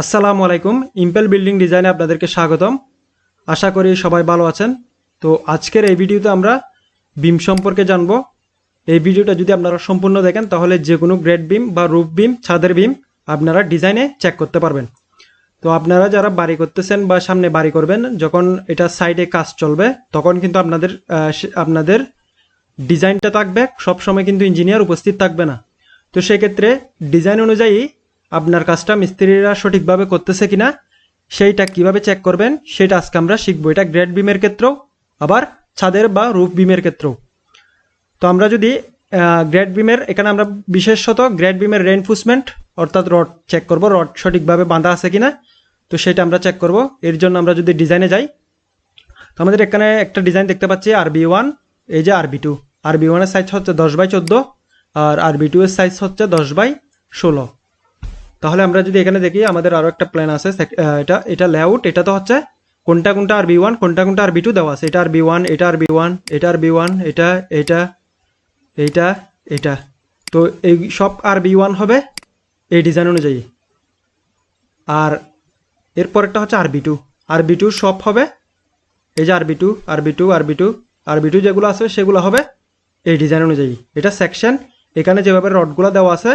আসসালামু আলাইকুম। Impel building ডিজাইনে আপনাদেরকে স্বাগতম। আশা করি সবাই ভালো আছেন। তো আজকের এই ভিডিওতে আমরা বিম সম্পর্কে জানব। এই ভিডিওটা যদি আপনারা সম্পূর্ণ দেখেন, তাহলে যে কোনো গ্রেড বিম বা রুফ বিম ছাদের বিম আপনারা ডিজাইনে চেক করতে পারবেন। তো আপনারা যারা বাড়ি করতেছেন বা সামনে বাড়ি করবেন, যখন এটা সাইডে কাজ চলবে, তখন কিন্তু আপনাদের আপনাদের ডিজাইনটা থাকবে। সবসময় কিন্তু ইঞ্জিনিয়ার উপস্থিত থাকবে না। তো সেক্ষেত্রে ডিজাইন অনুযায়ী আপনার কাজটা মিস্ত্রিরা সঠিকভাবে করতেছে কিনা, সেইটা কীভাবে চেক করবেন, সেটা আজকে আমরা শিখব। এটা গ্রেড বিমের ক্ষেত্রেও, আবার ছাদের বা রুফ বিমের ক্ষেত্রেও। তো আমরা যদি গ্রেড বিমের এখানে আমরা বিশেষত গ্রেড বিমের রেনফোর্সমেন্ট অর্থাৎ রড চেক করব রড সঠিকভাবে বাঁধা আছে কিনা, তো সেটা আমরা চেক করব। এর জন্য আমরা যদি ডিজাইনে যাই, তো আমাদের এখানে একটা ডিজাইন দেখতে পাচ্ছি আরবি ওয়ান এই যে আরবি টু আরবি ওয়ানের সাইজ হচ্ছে দশ বাই চোদ্দ, আর আরবি টু এর সাইজ হচ্ছে দশ বাই ষোলো। তাহলে আমরা যদি এখানে দেখি আমাদের আরও একটা প্ল্যান আছে এটা এটা লেআউট এটা তো হচ্ছে কোনটা কোনটা আর বি ওয়ান কোনটা কোনটা আর বি টু দেওয়া আছে এটা আর বি ওয়ান এটা আর বি ওয়ান এটা আর বি ওয়ান এটা এটা এইটা এটা তো এই সব আর বি ওয়ান হবে এই ডিজাইন অনুযায়ী আর এরপরেরটা হচ্ছে R B two R B two সব হবে এই যে R B two R B two R B two R B two যেগুলো আছে সেগুলো হবে এই ডিজাইন অনুযায়ী এটা সেকশন এখানে যেভাবে রডগুলো দেওয়া আছে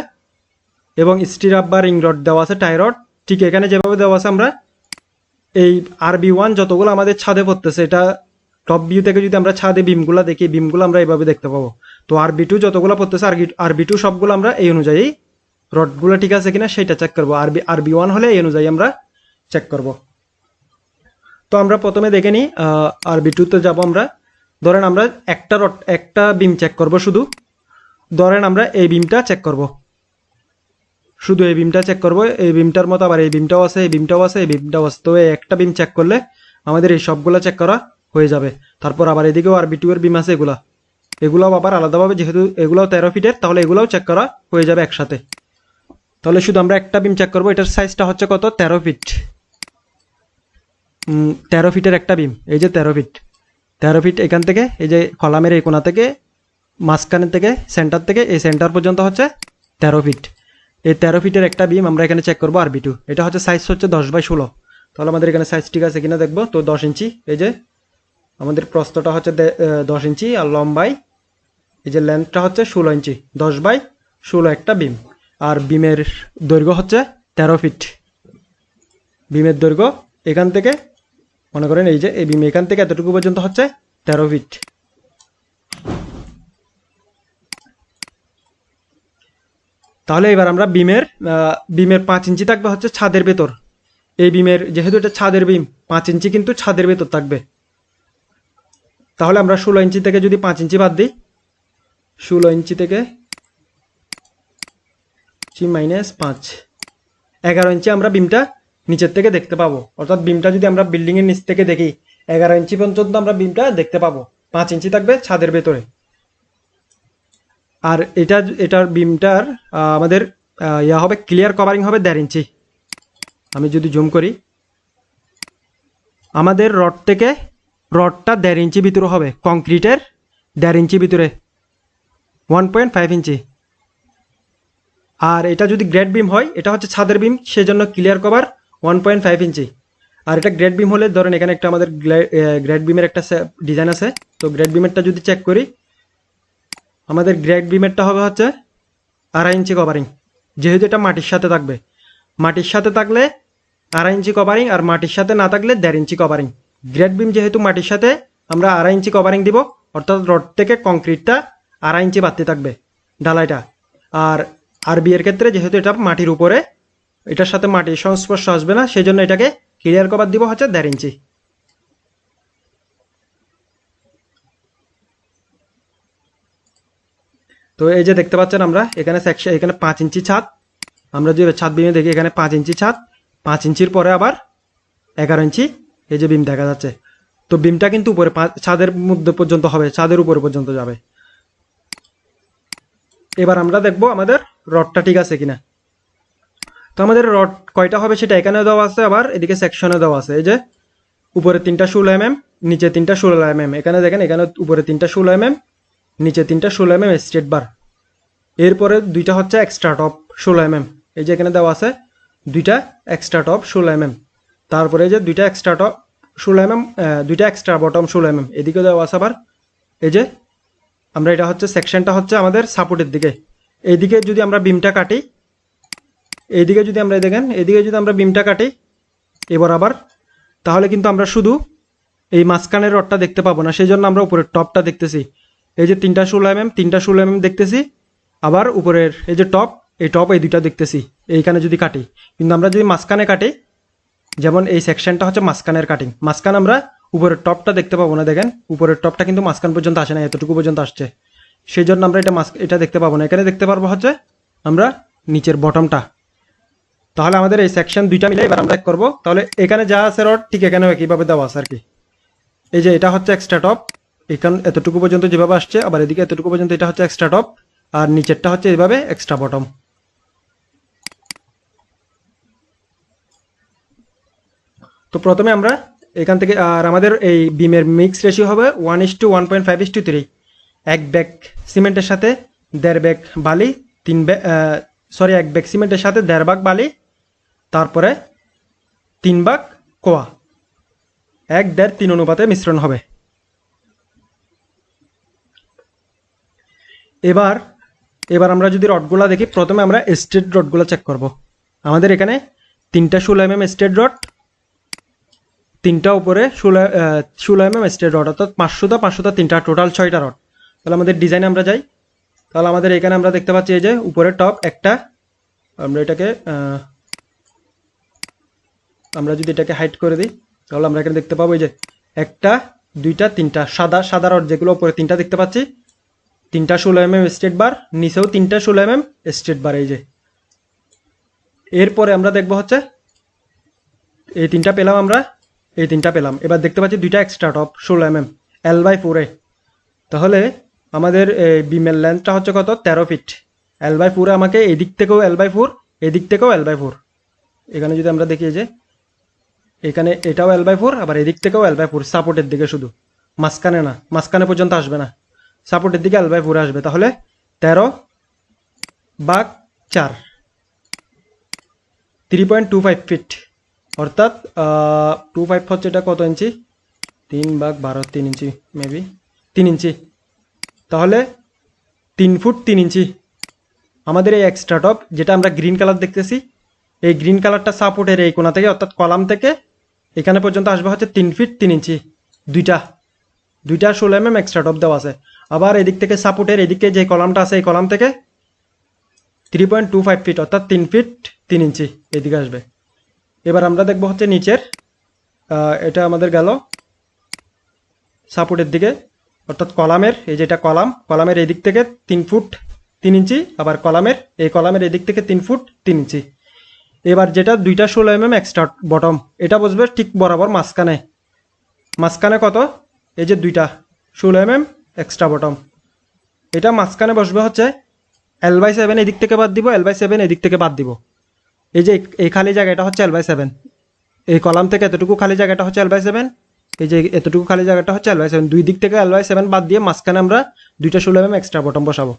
এবং স্টিরাপ বা রিং রড দেওয়া আছে, টাই রড। ঠিক এখানে যেভাবে দেওয়া আছে আমরা এই আর বি ওয়ান যতগুলো আমাদের ছাদে পড়তেছে, এটা টপ ভিউ থেকে যদি আমরা ছাদে বিমগুলো দেখি, বিমগুলো আমরা এইভাবে দেখতে পাবো। তো আর বি টু যতগুলো পড়তেছে আর আর বি টু সবগুলো আমরা এই অনুযায়ী রডগুলো ঠিক আছে কিনা সেটা চেক করব। R B R B one হলে এই অনুযায়ী আমরা চেক করব। তো আমরা প্রথমে দেখে নিই আর বি টুতে যাব আমরা। ধরেন আমরা একটা রড, একটা বিম চেক করব শুধু। ধরেন আমরা এই বিমটা চেক করব। শুধু এই বিমটা চেক করব, এই বিমটার মতো আবার এই বিমটাও আছে, এই বিমটাও আছে, এই বিমটাও আছে। তো এই একটা বিম চেক করলে আমাদের এই সবগুলো চেক করা হয়ে যাবে। তারপর আবার এদিকেও আর বি টু এর বিম আছে এগুলা। এগুলাও আবার আলাদাভাবে যেহেতু এগুলাও তেরো ফিটের তাহলে এগুলাও চেক করা হয়ে যাবে একসাথে। তাহলে শুধু আমরা একটা বিম চেক করব, এটার সাইজটা হচ্ছে কত? তেরো ফিট তেরো ফিটের একটা বিম এই যে তেরো ফিট তেরো ফিট এখান থেকে, এই যে কলামের এই কোনা থেকে, মাঝখানের থেকে সেন্টার থেকে, এই সেন্টার পর্যন্ত হচ্ছে তেরো ফিট এই তেরো ফিটের একটা বিম আমরা এখানে চেক করব আরবি টু এটা হচ্ছে সাইজ হচ্ছে দশ বাই ষোলো। তাহলে আমাদের এখানে সাইজ ঠিক আছে কিনা দেখব? তো দশ ইঞ্চি। এই যে, আমাদের প্রস্তটা হচ্ছে দশ ইঞ্চি আর লম্বাই, এই যে লেন্থটা হচ্ছে ষোলো ইঞ্চি। দশ বাই ষোলো একটা বিম আর বিমের দৈর্ঘ্য হচ্ছে তেরো ফিট বিমের দৈর্ঘ্য এখান থেকে, মনে করেন এই যে, এই বিম এখান থেকে এতটুকু পর্যন্ত হচ্ছে তেরো ফিট তাহলে এবার আমরা বিমের বিমের পাঁচ ইঞ্চি থাকবে হচ্ছে ছাদের ভেতর। এই বিমের, যেহেতু এটা ছাদের বিম, পাঁচ ইঞ্চি কিন্তু ছাদের ভেতর থাকবে। তাহলে আমরা ষোলো ইঞ্চি থেকে যদি পাঁচ ইঞ্চি বাদ দিই, ষোলো ইঞ্চি থেকে মাইনাস পাঁচ। এগারো ইঞ্চি আমরা বিমটা নিচের থেকে দেখতে পাবো। অর্থাৎ বিমটা যদি আমরা বিল্ডিংয়ের নিচ থেকে দেখি, এগারো ইঞ্চি পর্যন্ত আমরা বিমটা দেখতে পাবো। পাঁচ ইঞ্চি থাকবে ছাদের ভেতরে। আর এটা, এটার বিমটার আমাদের ইয়া হবে ক্লিয়ার কভারিং হবে দেড় ইঞ্চি। আমি যদি জুম করি। আমাদের রড থেকে রডটা দেড় ইঞ্চি ভিতরে হবে কংক্রিটের দেড় ইঞ্চি ভিতরে ওয়ান পয়েন্ট ফাইভ ইঞ্চি। আর এটা যদি গ্রেড বিম হয়, এটা হচ্ছে ছাদের বিম সেজন্য clear cover one point five ইঞ্চি। আর এটা গ্রেড বিম হলে ধরেন এখানে একটা আমাদের গ্রেড বিমের একটা ডিজাইন আছে। তো গ্রেড বিমেরটা যদি চেক করি আমাদের গ্রেড বিমেরটা হবে হচ্ছে আড়াই ইঞ্চি কভারিং যেহেতু এটা মাটির সাথে থাকবে। মাটির সাথে থাকলে আড়াই ইঞ্চি কভারিং আর মাটির সাথে না থাকলে দেড় ইঞ্চি কভারিং গ্রেড বিম যেহেতু মাটির সাথে, আমরা আড়াই ইঞ্চি কভারিং দিব, অর্থাৎ রড থেকে কংক্রিটটা আড়াই ইঞ্চি বাড়তে থাকবে ঢালাইটা। আর আর বিয়ের ক্ষেত্রে যেহেতু এটা মাটির উপরে, এটার সাথে মাটির সংস্পর্শ আসবে না সেই জন্য এটাকে ক্লিয়ার কভার দিব হচ্ছে দেড় ইঞ্চি। তো এই যে দেখতে পাচ্ছেন আমরা, এখানে এখানে পাঁচ ইঞ্চি ছাদ। আমরা যে ছাদ বিমে দেখি, এখানে পাঁচ ইঞ্চি ছাদ। পাঁচ ইঞ্চির পরে আবার এগারো ইঞ্চি, এই যে বিম দেখা যাচ্ছে। তো বিমটা কিন্তু উপরে ছাদের মধ্যে পর্যন্ত হবে, ছাদের উপরে পর্যন্ত যাবে। এবার আমরা দেখব আমাদের রডটা ঠিক আছে কিনা। তো আমাদের রড কয়টা হবে সেটা এখানে দেওয়া আছে, আবার এদিকে সেকশনে দেওয়া আছে। এই যে উপরে তিনটা ষোলো এম এম নিচে তিনটা ষোলো এম এম এখানে দেখেন, এখানে উপরে তিনটা ষোলো এম এম নিচে তিনটা ষোলো এম এম স্ট্রেট বার এরপরে দুইটা হচ্ছে এক্সট্রা টপ ষোলো এম এম এই যে এখানে দেওয়া আছে, দুইটা এক্সট্রা টপ ষোলো এম এম তারপরে যে দুইটা এক্সট্রা টপ ষোলো এম এম দুইটা এক্সট্রা বটম ষোলো এম এম এদিকে দেওয়া আছে আবার। এই যে আমরা এটা হচ্ছে সেকশনটা হচ্ছে আমাদের সাপোর্টের দিকে। এইদিকে যদি আমরা বিমটা কাটি, এইদিকে যদি আমরা দেখেন, এইদিকে যদি আমরা বিমটা কাটি, এবার আবার, তাহলে কিন্তু আমরা শুধু এই মাঝখানের রডটা দেখতে পাবো না, সেই জন্য আমরা উপরের টপটা দেখতেছি। এই যে তিনটা ষোলো এম এম তিনটা ষোলো এম এম দেখতেছি। আবার উপরের এই যে টপ এই টপ এই দুইটা দেখতেছি। এইখানে যদি কাটি, কিন্তু আমরা যদি মাঝখানে কাটি, যেমন এই সেকশনটা হচ্ছে মাঝখানের কাটিং মাঝখান আমরা উপরের টপটা দেখতে পাবো না, দেখেন। উপরের টপটা কিন্তু মাঝখান পর্যন্ত আসে না, এতটুকু পর্যন্ত আসছে। সেই জন্য আমরা এটা মাঝ এটা দেখতে পাবো না। এখানে দেখতে পারব হচ্ছে আমরা নিচের বটমটা তাহলে আমাদের এই সেকশন দুইটা মিলে এবার আমরা করব। তাহলে এখানে যা আছে রড, ঠিক এখানেও একইভাবে দেওয়া আছে আর কি। এই যে এটা হচ্ছে এক্সট্রা টপ এখান এতটুকু পর্যন্ত যেভাবে আসছে, আবার এদিকে এতটুকু পর্যন্ত এটা হচ্ছে এক্সট্রা টপ আর নিচেরটা হচ্ছে এভাবে এক্সট্রা বটম তো প্রথমে আমরা এখান থেকে, আর আমাদের এই বিমের মিক্স রেশিও হবে one is to one point five is to three এক ব্যাগ সিমেন্টের সাথে, দেড় ব্যাগ বালি, তিন ব্যাগ সরি এক ব্যাগ সিমেন্টের সাথে, দেড় ভাগ বালি, তারপরে তিন ভাগ কোয়া। এক দেড় তিন অনুপাতে মিশ্রণ হবে। এবার এবার আমরা যদি রডগুলা দেখি, প্রথমে আমরা স্ট্রেট রডগুলো চেক করব। আমাদের এখানে তিনটা ষোলো এম এম স্ট্রেট রড তিনটা উপরে ষোলো ষোলো এম এম স্ট্রেট রড অর্থাৎ পাঁচশোটা পাঁচশোটা তিনটা টোটাল ছয়টা রড তাহলে আমাদের ডিজাইনে আমরা যাই। তাহলে আমাদের এখানে আমরা দেখতে পাচ্ছি এই যে উপরে টপ একটা, আমরা এটাকে আমরা যদি এটাকে হাইট করে দিই, তাহলে আমরা এখানে দেখতে পাবো এই যে একটা, দুইটা, তিনটা, সাদা সাদা রড যেগুলো উপরে, তিনটা দেখতে পাচ্ছি। তিনটা ষোলো এম এম স্টেট বার, নিচেও তিনটা ষোলো এম এম স্টেট বার, এই যে। এরপরে আমরা দেখব হচ্ছে, এই তিনটা পেলাম আমরা, এই তিনটা পেলাম। এবার দেখতে পাচ্ছি দুইটা এক্সট্রা টপ ষোলো এম এম এল বাই ফোরে তাহলে আমাদের বিমের লেন্থটা হচ্ছে কত? তেরো ফিট এল বাই ফোরে আমাকে এদিক থেকেও এল বাই ফোর এদিক থেকেও এল বাই ফোর এখানে যদি আমরা দেখি যে, এখানে এটাও এল বাই ফোর আবার এদিক থেকেও এল বাই ফোর সাপোর্টের দিকে শুধু। মাঝখানে না, মাঝখানে পর্যন্ত আসবে না। সাপোর্টের দিকে এল বাই ফোর আসবে। তাহলে তেরো বাঘ চার। Three point two five feet অর্থাৎ টু ফাইভ হচ্ছে এটা কত ইঞ্চি? তিন বাঘ বারো, তিন ইঞ্চি মেবি তিন ইঞ্চি। তাহলে তিন ফুট তিন ইঞ্চি। আমাদের এই এক্সট্রা টপ যেটা আমরা গ্রিন কালার দেখতেছি, এই গ্রিন কালারটা সাপোর্টের এই কোনা থেকে, অর্থাৎ কলাম থেকে, এখানে পর্যন্ত আসবে হচ্ছে তিন ফিট তিন ইঞ্চি। দুইটা। দুইটা ষোলো এম এম এক্সট্রা টপ দেওয়া আছে। আবার এদিক থেকে সাপোর্টের এদিকে যে কলামটা আছে, এই কলাম থেকে three point two five feet অর্থাৎ তিন ফিট তিন ইঞ্চি এদিকে আসবে। এবার আমরা দেখব হচ্ছে নিচের এটা আমাদের গেল সাপোর্টের দিকে, অর্থাৎ কলামের, এই যেটা কলাম, কলামের এদিক থেকে তিন ফুট তিন ইঞ্চি, আবার কলামের, এই কলামের এদিক থেকে তিন ফুট তিন ইঞ্চি। এবার যেটা দুইটা ষোলো এম এম এক্সট্রা বটম এটা বসবে ঠিক বরাবর মাঝখানে। মাঝখানে কত? এই যে দুইটা, ষোলো এম এম এক্সট্রা বটম এটা মাঝখানে বসবে হচ্ছে এল বাই সেভেন এদিক থেকে বাদ দিব এল বাই সেভেন এদিক থেকে বাদ দিব। এই যে এই খালি জায়গাটা হচ্ছে এল বাই সেভেন এই কলাম থেকে এতটুকু খালি জায়গাটা হচ্ছে এল বাই সেভেন এই যে এতটুকু খালি জায়গাটা হচ্ছে এল বাই সেভেন দুই দিক থেকে এল বাই সেভেন বাদ দিয়ে মাঝখানে আমরা দুইটা ষোলো এম এক্সট্রা বটম বসাবো।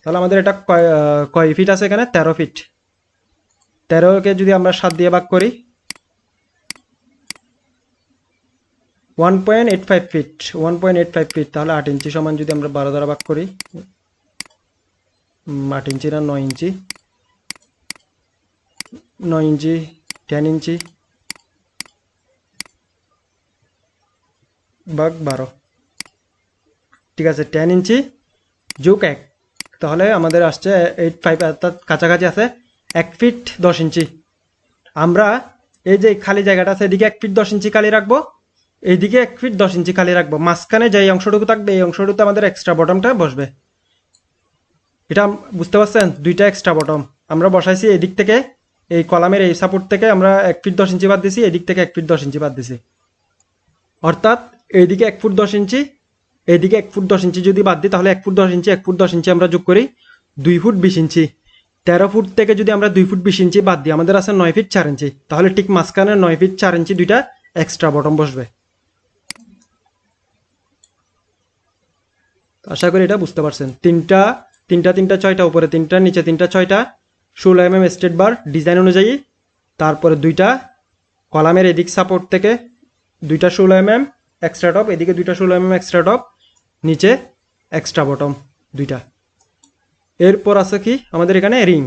তাহলে আমাদের এটা কয় কয় ফিট আছে এখানে? তেরো ফিট তেরোকে যদি আমরা সাত দিয়ে ভাগ করি one point eight five feet one point eight five feet তাহলে আট ইঞ্চি সমান যদি আমরা বারো দ্বারা ভাগ করি আট ইঞ্চি না নয় ইঞ্চি? নয় ইঞ্চি টেন ইঞ্চি ভাগ বারো। ঠিক আছে টেন ইঞ্চি যোগ এক। তাহলে আমাদের আসছে এইট ফাইভ অর্থাৎ কাছাকাছি আছে এক ফিট দশ ইঞ্চি। আমরা এই যে খালি জায়গাটা আছে, এদিকে এক ফিট দশ ইঞ্চি খালি রাখব। এইদিকে এক ফিট দশ ইঞ্চি খালি রাখব। মাঝখানে যে অংশটুকু থাকবে, এই অংশটুকুতে আমাদের এক্সট্রা বটমটা বসবে। এটা বুঝতে পারছেন? দুইটা এক্সট্রা বটম আমরা বসাইছি এদিক থেকে, এই কলামের এই সাপোর্ট থেকে আমরা এক ফিট দশ ইঞ্চি বাদ দিছি, এদিক থেকে এক ফিট দশ ইঞ্চি বাদ দিছি। অর্থাৎ এইদিকে এক ফুট দশ ইঞ্চি এইদিকে এক ফুট দশ ইঞ্চি যদি বাদ দিই, তাহলে এক ফুট দশ ইঞ্চি এক ফুট দশ ইঞ্চি আমরা যোগ করি দুই ফুট বিশ ইঞ্চি তেরো ফুট থেকে যদি আমরা দুই ফুট বিশ ইঞ্চি বাদ দিই, আমাদের আছে নয় ফিট চার ইঞ্চি তাহলে ঠিক মাঝখানে নয় ফিট চার ইঞ্চি দুইটা এক্সট্রা বটম বসবে। আশা করি এটা বুঝতে পারছেন। তিনটা তিনটা তিনটা, ছয়টা, উপরে তিনটা, নিচে তিনটা, ছয়টা। ষোলো M M straight bar design অনুযায়ী, তারপরে দুইটা কলামের এদিক সাপোর্ট থেকে দুইটা ষোলো এম এম এক্সট্রা টপ এদিকে দুইটা ষোলো এম এম এক্সট্রা টপ নিচে এক্সট্রা বটম দুইটা। এরপর আছে কি? আমাদের এখানে রিং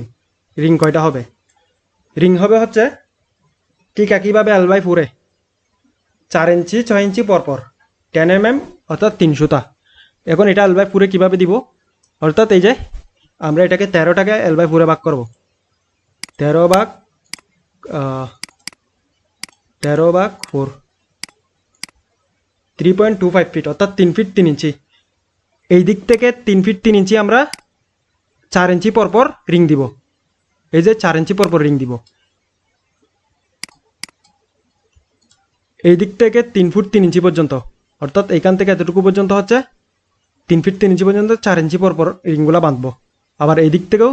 রিং কয়টা হবে? রিং হবে হচ্ছে ঠিক একইভাবে এল বাই ফোরে চার ইঞ্চি, ছয় ইঞ্চি পরপর। টেন এম এম অর্থাৎ তিনশোটা এখন এটা এল বাই ফোরে কীভাবে দিব? অর্থাৎ এই যে আমরা এটাকে তেরোটাকে এল বাই ফোরে ভাগ করব। তেরো ভাগ তেরো ভাগ four three point two five feet অর্থাৎ তিন ফিট তিন ইঞ্চি। এই দিক থেকে তিন ফিট তিন ইঞ্চি আমরা চার ইঞ্চি পরপর রিং দিব। এই যে চার ইঞ্চি পরপর রিং দিব। এই দিক থেকে তিন ফুট তিন ইঞ্চি পর্যন্ত, অর্থাৎ এইখান থেকে এতটুকু পর্যন্ত হচ্ছে তিন ফিট তিন ইঞ্চি পর্যন্ত, চার ইঞ্চি পরপর রিংগুলো বাঁধবো। আবার এই দিক থেকেও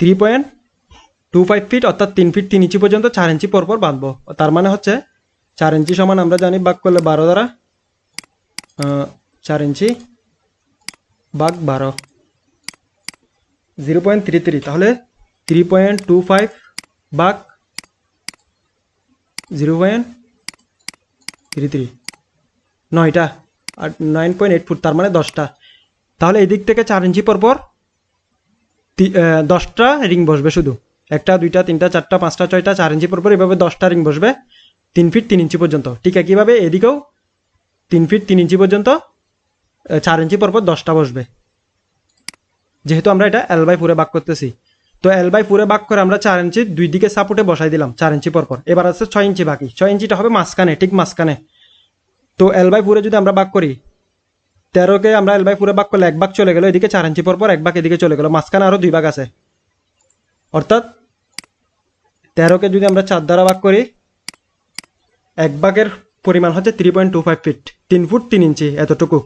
three point two five feet অর্থাৎ তিন ফিট তিন ইঞ্চি পর্যন্ত, চার ইঞ্চি পরপর বাঁধবো। তার মানে হচ্ছে চার ইঞ্চি সমান আমরা জানি বাঘ করলে বারো দ্বারা চার ইঞ্চি বাঘ বারো। জিরো পয়েন্ট থ্রি থ্রি তাহলে থ্রি পয়েন্ট টু ফাইভ বাঘ জিরো পয়েন্ট থ্রি থ্রি নয়টা। আর নাইন পয়েন্ট এইট ফুট, তার মানে দশটা। তাহলে এই দিক থেকে চার ইঞ্চি পরপর দশটা রিং বসবে শুধু। একটা, দুইটা, তিনটা, চারটা, পাঁচটা, ছয়টা, চার ইঞ্চি পরপর এভাবে দশটা রিং বসবে, তিন ফিট তিন ইঞ্চি পর্যন্ত। ঠিক একইভাবে এদিকেও তিন ফিট তিন ইঞ্চি পর্যন্ত চার ইঞ্চি পরপর দশটা বসবে। যেহেতু আমরা এটা এল বাই বাক করতেছি। তো এল বাই বাক করে আমরা চার ইঞ্চি দুই দিকে সাপোর্টে বসাই দিলাম, চার ইঞ্চি পরপর এবার আছে ছয় ইঞ্চি বাকি। ছয় ইঞ্চিটা হবে মাঝখানে, ঠিক মাঝখানে। তো এল বাই পুরে যদি আমরা বাক করি, তেরোকে আমরা এল বাই পুরে বাক করলে এক ভাগ চলে গেল, এদিকে চার ইঞ্চি পরপর এক ভাগ এদিকে চলে গেল, মাঝখানে আরও দুই ভাগ আছে। অর্থাৎ তেরোকে যদি আমরা চার দ্বারা ভাগ করি, এক ভাগের পরিমাণ হচ্ছে three point two five feet তিন ফুট তিন ইঞ্চি এতটুকু।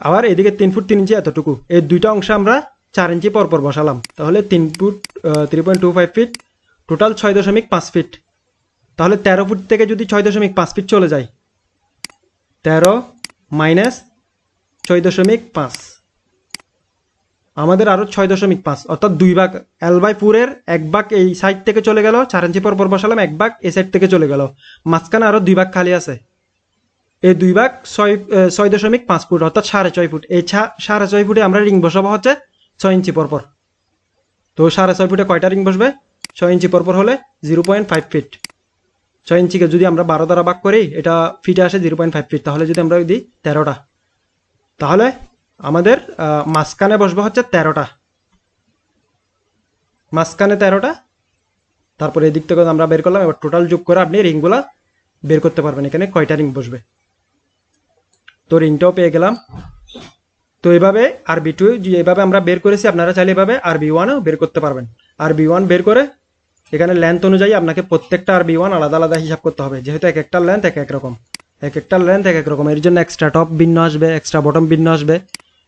আবার এদিকে তিন ফুট তিন ইঞ্চি এতটুকু, এই দুইটা অংশ আমরা চার ইঞ্চি পরপর বসালাম, তাহলে তিন foot three point two five feet total ছয় দশমিক পাঁচ ফিট তাহলে তেরো ফুট থেকে যদি ছয় দশমিক পাঁচ ফিট চলে যায় তেরো মাইনাস ছয় দশমিক পাঁচ। আমাদের আরও ছয় দশমিক পাঁচ, অর্থাৎ দুই ভাগ এল বাই পুরের এক ভাগ এই সাইড থেকে চলে গেল, চার ইঞ্চি পর পর বসালাম, এক ভাগ এই সাইড থেকে চলে গেল। মাঝখানে আরও দুই ভাগ খালি আছে। এই দুই ভাগ ছয় ছয় দশমিক পাঁচ ফুট, অর্থাৎ সাড়ে ছয় ফুট। এই সাড়ে ছয় ফুটে আমরা রিং বসাবো হচ্ছে ছয় ইঞ্চি পরপর তো সাড়ে ছয় ফুটে কয়টা রিং বসবে? ছয় ইঞ্চি পরপর হলে জিরো পয়েন্ট ফাইভ ফিট। ছয় ইঞ্চিকে যদি আমরা বারো দ্বারা ভাগ করি, এটা ফিটে আসে জিরো পয়েন্ট ফাইভ ফিট। তাহলে যদি আমরা দিই তেরোটা। তাহলে আমাদের মাঝখানে বসবে হচ্ছে তেরোটা। মাঝখানে তেরোটা, তারপরে এদিক থেকে আমরা বের করলাম, এবার টোটাল যোগ করে আপনি রিংগুলা বের করতে পারবেন। এখানে কয়টা রিং বসবে? তো রিংটাও পেয়ে গেলাম। তো এভাবে আর বি টু এভাবে আমরা বের করেছি, আপনারা চাইলে এভাবে আর বি ওয়ানও বের করতে পারবেন। আর বি ওয়ান বের করে এখানে লেন্থ অনুযায়ী আপনাকে প্রত্যেকটা আর বি ওয়ান আলাদা আলাদা হিসাব করতে হবে। যেহেতু এক একটা লেন্থ এক এক রকম। এক একটা লেন্থ এক এক রকম। এর জন্য এক্সট্রা টপ ভিন্ন আসবে এক্সট্রা বটম ভিন্ন আসবে।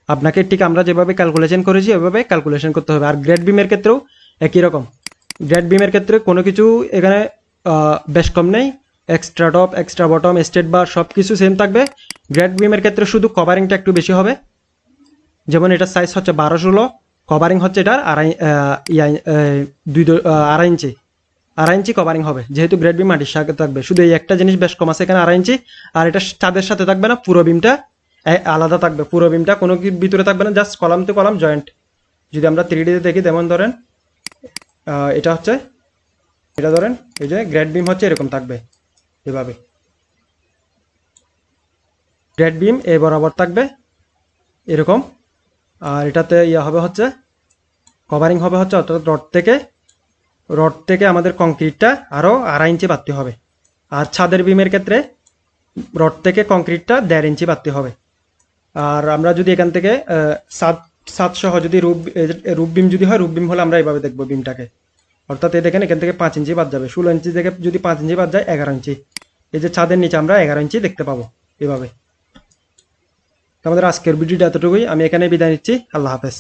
আপনাকে ঠিক আমরা যেভাবে ক্যালকুলেশন করেছি ওইভাবে ক্যালকুলেশন করতে হবে। আর গ্রেড বিমের ক্ষেত্রেও একই রকম। গ্রেড বিমের ক্ষেত্রে কোনো কিছু এখানে বেশ কম নেই। Extra top extra bottom straight bar সব কিছু সেম থাকবে গ্রেড বিমের ক্ষেত্রে শুধু কভারিংটা একটু বেশি হবে। যেমন এটার সাইজ হচ্ছে বারো ষোলো। কভারিং হচ্ছে এটার আড়াই দুই আড়াই ইঞ্চি। আড়াই ইঞ্চি কভারিং হবে, যেহেতু গ্রেড বিম মাটির সাথে থাকবে। শুধু এই একটা জিনিস বেশ কম আছে এখানে আড়াই ইঞ্চি, আর এটা চাঁদের সাথে থাকবে না, পুরো বিমটা আলাদা থাকবে। পুরো বিমটা কোনো ভিতরে থাকবে না জাস্ট কলাম তো কলাম জয়েন্ট যদি আমরা থ্রি ডিতে দেখি, তেমন ধরেন এটা হচ্ছে, এটা ধরেন, এই যে গ্রেড বিম হচ্ছে এরকম থাকবে, এভাবে। গ্রেড বিম এ বরাবর থাকবে, এরকম। আর এটাতে ইয়ে হবে হচ্ছে কভারিং হবে হচ্ছে অর্থাৎ রড থেকে রড থেকে আমাদের কংক্রিটটা আরও আড়াই ইঞ্চি বাড়তে হবে। আর ছাদের বিমের ক্ষেত্রে রড থেকে কংক্রিটটা দেড় ইঞ্চি বাড়তে হবে। আর আমরা যদি এখান থেকে সাত সাত সহ যদি রূপ রূপ বিম যদি হয়, রূপ বিম হলে আমরা এইভাবে দেখব বিমটাকে অর্থাৎ এই দেখেন এখান থেকে পাঁচ ইঞ্চি বাদ যাবে। ষোলো ইঞ্চি থেকে যদি পাঁচ ইঞ্চি বাদ যায়, এগারো ইঞ্চি। এই যে ছাদের নিচে আমরা এগারো ইঞ্চি দেখতে পাবো এভাবে আমাদের আজকের ভিডিওটা এতটুকুই। আমি এখানে বিদায় নিচ্ছি। আল্লাহ হাফেজ।